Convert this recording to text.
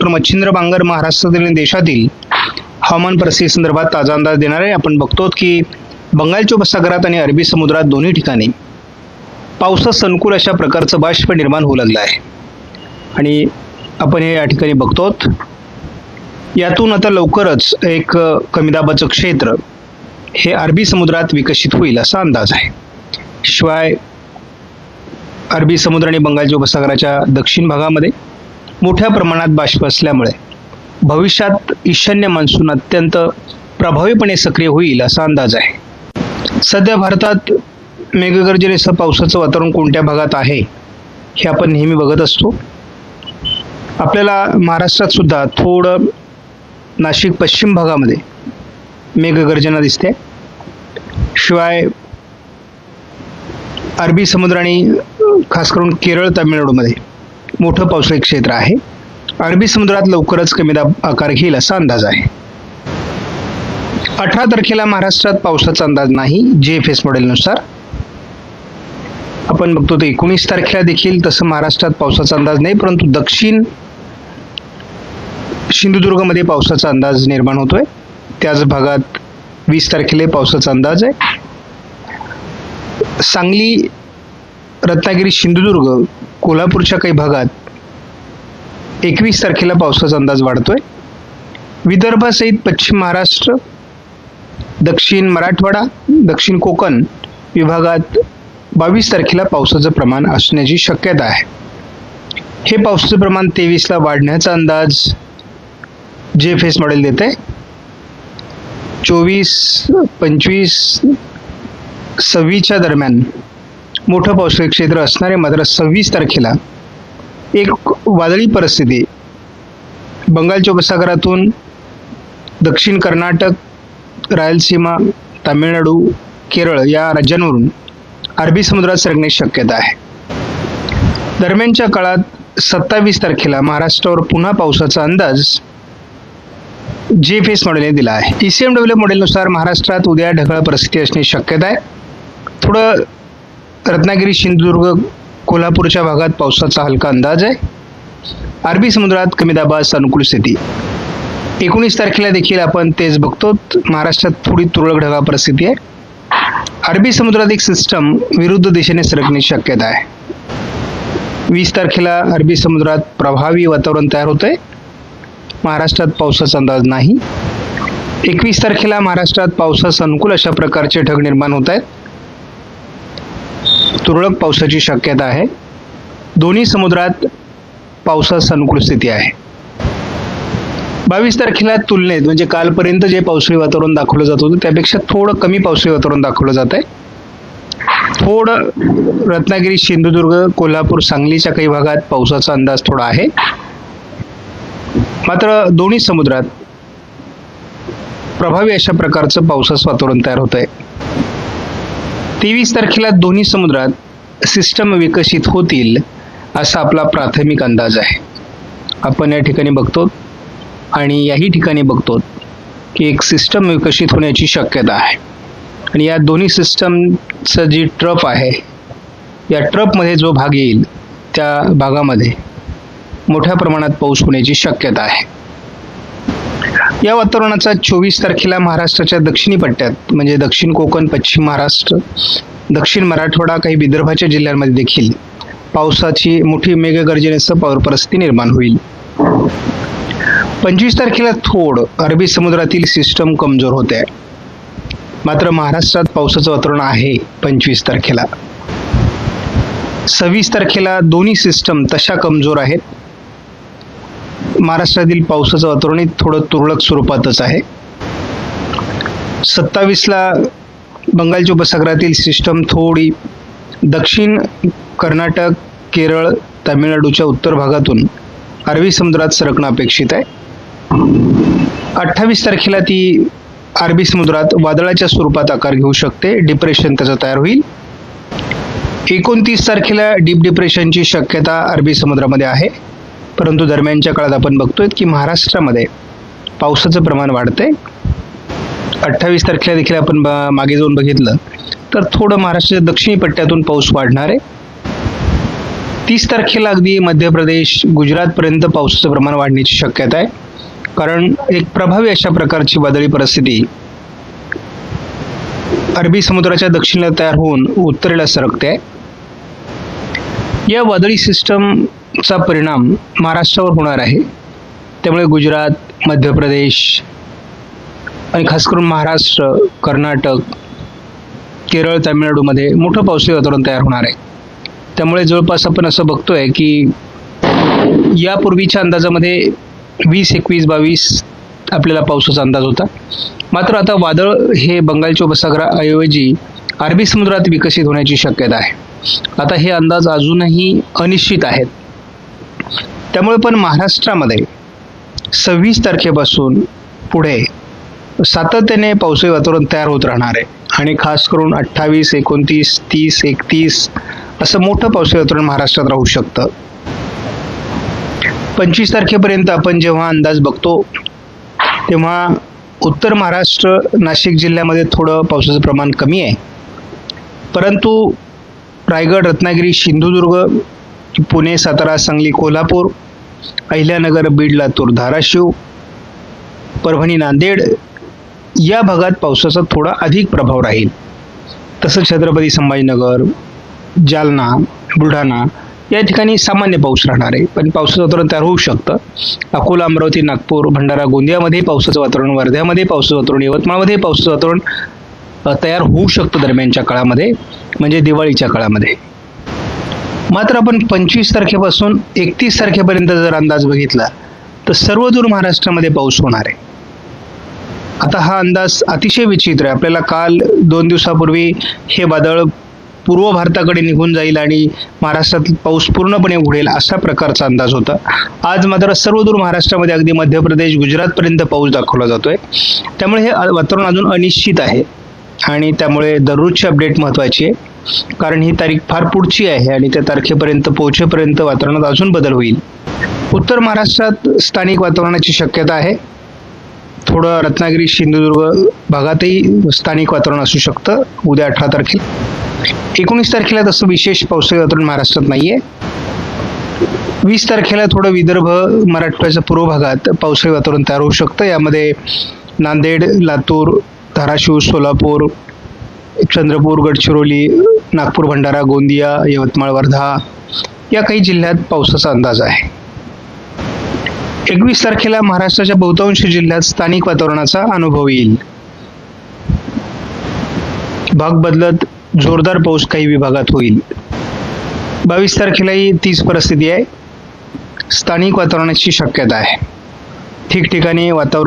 Doctor Machhindra Bangar महाराष्ट्रातील आणि देशातील हवामान परिस्थितीसंदर्भात ताजा अंदाज देणार आहे आपण बघतो की बंगालच्या उपसागरात आणि अरबी समुद्रात दोन्ही ठिकाणी पावसास अनुकूल अशा प्रकारचं बाष्प निर्माण होऊ लागलं आहे. आणि आपण हे या ठिकाणी बघतो यातून आता लवकरच एक कमीदाबाचं कमी दाबाचं क्षेत्र हे अरबी समुद्रात विकसित होईल असा अंदाज आहे. शिवाय अरबी समुद्र आणि बंगालच्या उपसागराच्या दक्षिण भागामध्ये मोठ्या प्रमाणात बाष्प असल्यामुळे भविष्यात ईशान्य मान्सून अत्यंत प्रभावीपणे सक्रिय होईल असा अंदाज आहे. सध्या भारतात मेघगर्जनेसह पावसाचं वातावरण कोणत्या भागात आहे हे आपण नेहमी बघत असतो. आपल्याला महाराष्ट्रात सुद्धा थोडं नाशिक पश्चिम भागामध्ये मेघगर्जना दिसते. शिवाय अरबी समुद्र आणि खास करून केरळ तामिळनाडूमध्ये मोठं पावसाळी क्षेत्र आहे. अरबी समुद्रात लवकरच कमी दाब आकार घेईल असा अंदाज आहे. अठरा तारखेला महाराष्ट्रात पावसाचा अंदाज नाही जे एफ एस मॉडेलनुसार. आपण बघतो ते एकोणीस तारखेला देखील तसं महाराष्ट्रात पावसाचा अंदाज नाही परंतु दक्षिण सिंधुदुर्गमध्ये पावसाचा अंदाज निर्माण होतोय. त्याच भागात वीस तारखेला पावसाचा अंदाज आहे. सांगली रत्नागिरी सिंधुदुर्ग कोल्हापूरच्या काही भागात एकवीस तारखेला पावसाचा अंदाज वाढतोय. विदर्भासहित पश्चिम महाराष्ट्र दक्षिण मराठवाडा दक्षिण कोकण विभागात बावीस तारखेला पावसाचं प्रमाण असण्याची शक्यता आहे. हे पावसाचं प्रमाण तेवीसला वाढण्याचा अंदाज जे फेस मॉडेल मॉडेल देते चोवीस पंचवीस सव्वीसच्या दरम्यान मोठं पावसाळी क्षेत्र असणारे मात्र सव्वीस तारखेला एक वादळी परिस्थिती. बंगालच्या उपसागरातून दक्षिण कर्नाटक रायलसीमा तामिळनाडू केरळ या राज्यांवरून अरबी समुद्रात सरकण्याची शक्यता आहे. दरम्यानच्या काळात सत्तावीस तारखेला महाराष्ट्रावर पुन्हा पावसाचा अंदाज जे एफ एस मॉडेलने दिला आहे. ई सी एम डब्ल्यू मॉडेलनुसार महाराष्ट्रात उद्या ढगाळ परिस्थिती असण्याची शक्यता आहे. थोडं रत्नागिरी सिंधुदुर्ग कोल्हापूरच्या भागात पावसाचा हलका अंदाज आहे. अरबी समुद्रात कमी दाबास अनुकूल स्थिती. एकोणीस तारखेला देखील आपण तेच बघतो. महाराष्ट्रात थोडी तुरळक ढगा परिस्थिती आहे. अरबी समुद्रात एक सिस्टम विरुद्ध दिशेने सरकण्याची शक्यता आहे. वीस तारखेला अरबी समुद्रात प्रभावी वातावरण तयार होतंय. महाराष्ट्रात पावसाचा अंदाज नाही. एकवीस तारखेला महाराष्ट्रात पावसास अनुकूल अशा प्रकारचे ढग निर्माण होत आहेत. तुरळक पावसाची शक्यता आहे. दोन्ही समुद्रात पावसास अनुकूल स्थिती आहे. बावीस तारखेला तुलनेत म्हणजे कालपर्यंत जे पावसाळी वातावरण दाखवलं जात होतं त्यापेक्षा थोडं कमी पावसाळी वातावरण दाखवलं जात आहे. थोडं रत्नागिरी सिंधुदुर्ग कोल्हापूर सांगलीच्या काही भागात पावसाचा अंदाज थोडा आहे. मात्र दोन्ही समुद्रात प्रभावी अशा प्रकारचं पावसाचं वातावरण तयार होत आहे तेवीस तारखेला दोन्ही समुद्रात सिस्टम विकसित होतील असा आपला प्राथमिक अंदाज आहे. आपण या ठिकाणी बघतो आणि याही ठिकाणी बघतो की एक सिस्टम विकसित होण्याची शक्यता आहे. आणि या दोन्ही सिस्टमचं जी ट्रप आहे या ट्रपमध्ये जो भाग येईल त्या भागामध्ये मोठ्या प्रमाणात पाऊस होण्याची शक्यता आहे. या वातावरणाचा चोवीस तारखेला महाराष्ट्राच्या दक्षिणी पट्ट्यात म्हणजे दक्षिण कोकण पश्चिम महाराष्ट्र दक्षिण मराठवाडा काही विदर्भाच्या जिल्ह्यांमध्ये देखील पावसाची मोठी मेघगर्जनेसह पावर परिस्थिती निर्माण होईल. पंचवीस तारखेला थोड अरबी समुद्रातील सिस्टम कमजोर होते. मात्र महाराष्ट्रात पावसाचं वातावरण आहे पंचवीस तारखेला. सव्वीस तारखेला दोन्ही सिस्टम तशा कमजोर आहेत. महाराष्ट्रातील पावसाचं वातावरण थोडं तुरळक स्वरूपातच आहे. सत्तावीसला बंगालच्या उपसागरातील सिस्टम थोडी दक्षिण कर्नाटक केरळ तामिळनाडूच्या उत्तर भागातून अरबी समुद्रात सरकणं अपेक्षित आहे. अठ्ठावीस तारखेला ती अरबी समुद्रात वादळाच्या स्वरूपात आकार घेऊ शकते डिप्रेशन त्याचं तयार होईल. एकोणतीस तारखेला डीप डिप्रेशनची शक्यता अरबी समुद्रामध्ये आहे. परंतु दरम्यानच्या काळात आपण बघतोय की महाराष्ट्रामध्ये पावसाचं प्रमाण वाढतंय. अठ्ठावीस तारखेला देखील आपण ब- मागे जाऊन बघितलं तर थोडं महाराष्ट्राच्या दक्षिणी पट्ट्यातून पाऊस वाढणार. आहे तीस तारखेला अगदी मध्य प्रदेश गुजरातपर्यंत पावसाचं प्रमाण वाढण्याची शक्यता आहे. कारण एक प्रभावी अशा प्रकारची वादळी परिस्थिती अरबी समुद्राच्या दक्षिणेला तयार होऊन उत्तरेला सरकते आहे. या वादळी सिस्टम चा परिणाम महाराष्ट्रावर होणार आहे. त्यामुळे गुजरात मध्य प्रदेश आणि खास करून महाराष्ट्र कर्नाटक केरळ तामिळनाडूमध्ये मोठं पावसाळी वातावरण तयार होणार आहे. त्यामुळे जवळपास आपण असं बघतोय की यापूर्वीच्या अंदाजामध्ये वीस एकवीस बावीस आपल्याला पावसाचा अंदाज होता. मात्र आता वादळ हे बंगालच्या उपसागराऐवजी अरबी समुद्रात विकसित होण्याची शक्यता आहे. आता हे अंदाज अजूनही अनिश्चित आहेत. त्यामुळे पण महाराष्ट्रामध्ये सव्वीस तारखेपासून पुढे सातत्याने पावसाळी वातावरण तयार होत राहणार आहे. आणि खास करून अठ्ठावीस एकोणतीस तीस एकतीस असं मोठं पावसाळी वातावरण महाराष्ट्रात राहू शकतं. पंचवीस तारखेपर्यंत आपण जेव्हा अंदाज बघतो तेव्हा उत्तर महाराष्ट्र नाशिक जिल्ह्यामध्ये थोडं पावसाचं प्रमाण कमी आहे. परंतु रायगड रत्नागिरी सिंधुदुर्ग पुणे सातारा सांगली कोल्हापूर अहिल्यानगर बीड लातूर धाराशिव परभणी नांदेड या भागात पावसाचा थोडा अधिक प्रभाव राहील. तसं छत्रपती संभाजीनगर जालना बुलढाणा या ठिकाणी सामान्य पाऊस राहणार आहे. पण पावसाचं वातावरण तयार होऊ शकतं. अकोला अमरावती नागपूर भंडारा गोंदियामध्ये पावसाचं वातावरण वर्ध्यामध्ये पावसाचं वातावरण यवतमाळमध्ये पावसाचं वातावरण तयार होऊ शकतं दरम्यानच्या काळामध्ये म्हणजे दिवाळीच्या काळामध्ये. मात्र आपण पंचवीस तारखेपासून एकतीस तारखेपर्यंत जर अंदाज बघितला तर सर्वदूर महाराष्ट्रामध्ये पाऊस होणार आहे. आता हा अंदाज अतिशय विचित्र आहे. आपल्याला काल दोन दिवसापूर्वी हे वादळ पूर्व भारताकडे निघून जाईल आणि महाराष्ट्रात पाऊस पूर्णपणे उघडेल अशा प्रकारचा अंदाज होता. आज मात्र सर्वदूर महाराष्ट्रामध्ये अगदी मध्य प्रदेश गुजरातपर्यंत पाऊस दाखवला जातोय. त्यामुळे हे वातावरण अजून अनिश्चित आहे आणि त्यामुळे दररोजची अपडेट महत्त्वाची आहे. कारण ही तारीख फार पुढची आहे आणि त्या तारखेपर्यंत पोहोचेपर्यंत वातावरणात अजून बदल होईल. उत्तर महाराष्ट्रात स्थानिक वातावरणाची शक्यता आहे. थोडं रत्नागिरी सिंधुदुर्ग भागातही स्थानिक वातावरण असू शकतं. उद्या अठरा तारखेला. एकोणीस तारखेला तसं विशेष पावसाळी वातावरण महाराष्ट्रात नाही आहे वीस तारखेला थोडं विदर्भ मराठवाड्याच्या पूर्व भागात पावसाळी वातावरण तयार होऊ शकतं. यामध्ये नांदेड लातूर धाराशिव सोलापूर चंद्रपूर गडचिरोली नागपूर भंडारा गोंदिया यवतमाळ वर्धा या काही जिल्ह्यात पावसाचा अंदाज आहे. एकवीस तारखेला महाराष्ट्राच्या बहुतांश जिल्ह्यात स्थानिक वातावरणाचा अनुभव येईल. भाग बदलत जोरदार पाऊस काही विभागात होईल. बावीस तारखेलाही तीच परिस्थिती आहे. स्थानिक वातावरणाची शक्यता आहे. ठिकठिकाणी वातावरण